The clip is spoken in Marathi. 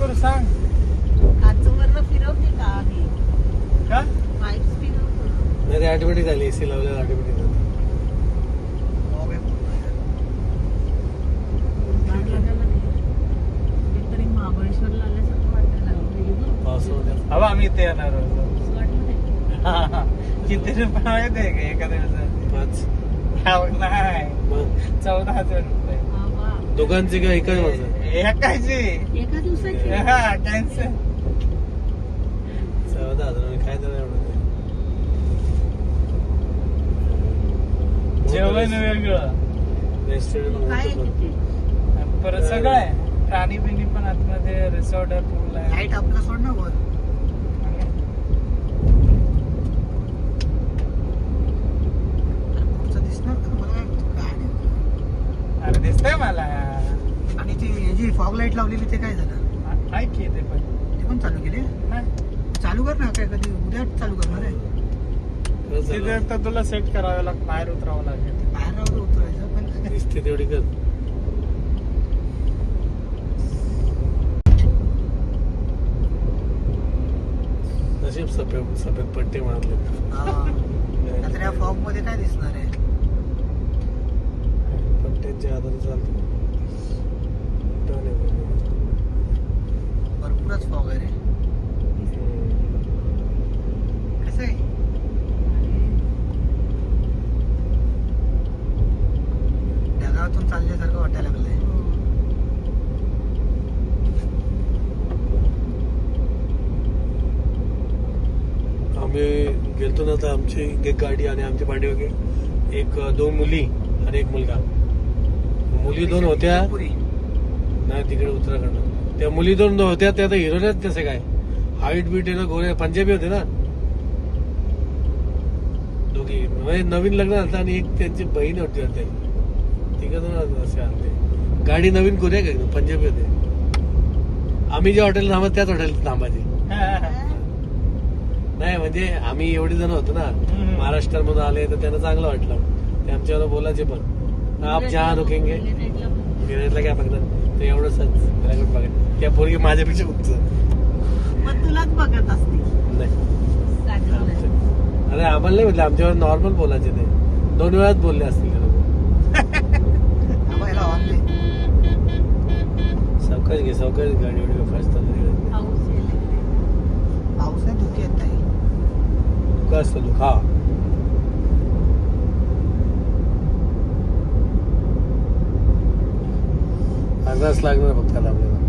करू सांग. फिरवते का आम्ही? का? पाईप्स फिरवतो. नाही ते ऑटोमॅटिक झाली एसी लावल्यावर ऑटोमॅटिक झाली. गाड लागायला लागली. कुठेतरी महाबळेश्वरला आल्यासारखं वाटायला लागलं. पावसामध्ये. हवा आम्ही इथे येणार होतो असं वाटलं नाही. किती रुपये माहीत आहे का एका दिवसाचे पाच. नाही. मग? चौदा हजार रुपये. दोघांचे का एकाच माझं एकाची. एका दिवसाची? हा कॅन्सर चौदा हजार मी काय देणार एवढं. ते? जेवण वेगळं. रेस्टॉरंट काय आहे मध्ये तिथे? परत सगळं आहे. प्राणी बिणी पण आतमध्ये रिसॉर्ट आहे पूल आहे. लाइट आपला सोड ना वर पुढचं दिसणार का मला काय अरे दिसतंय मला. आणि ती हे जी फॉग लाइट लावलेली ते काय झालं? ऐक की ते पण. ते पण चालू केले? हा. चालू कर ना काय कधी? उद्या चालू करणार आहे. तिथे तर तुला सेट करावं लागतं बाहेर उतरावं लागेल. बाहेर राहून उतरायचं पण दिसते तेवढी कर. नशीब सफेद सफेद पट्टे मारले आता या फॉगमध्ये काय दिसणार आहे? पट्ट्यांच्या आधारे चालतो. भरपूरच फॉग आहे रे. कसं आहे? ढगातून चालल्यासारखं वाटायला लागलंय. आम्ही गेलतो ना तर आमची एक गाडी आणि आमची पाठीमागे एक दोन मुली आणि एक मुलगा. मुली दोन होत्या. नाही तिकडे उत्तराखंड त्या मुली दोन होत्या त्या तर हिरोल्याच कसे काय? हाईट बीट आहे ना गोरे पंजाबी होते ना? दोघी. म्हणजे नवीन लग्न झालं आणि एक त्यांची बहीण होती वाटते तिघ दोन असे गाडी नवीन करूया का? पंजाबी होते. आम्ही जे हॉटेल थांबत त्याच हॉटेल थांबायचे. नाही म्हणजे आम्ही एवढे जण होतो ना. महाराष्ट्रामधून आले तर त्यांना चांगलं वाटलं. ते आमच्यावर बोलायचे पण. आप जहा रुकेंगे गिरायला काय बघणार ते एवढंच बघा त्या पोरगी माझ्यापेक्षा उंच मग तुलाच बघत असते. नाही। काजलला. अरे आम्हाला नाही म्हटलं आमच्यावर नॉर्मल बोलायचे ते. दोन वेळाच बोलले असतील ते लोक. सावकाश घे सावकाश गाडी एवढी फास्ट चालली पाऊस आहे धुके येत आहे काय असतं हा. अंदाज लागणार फक्त आपल्याला.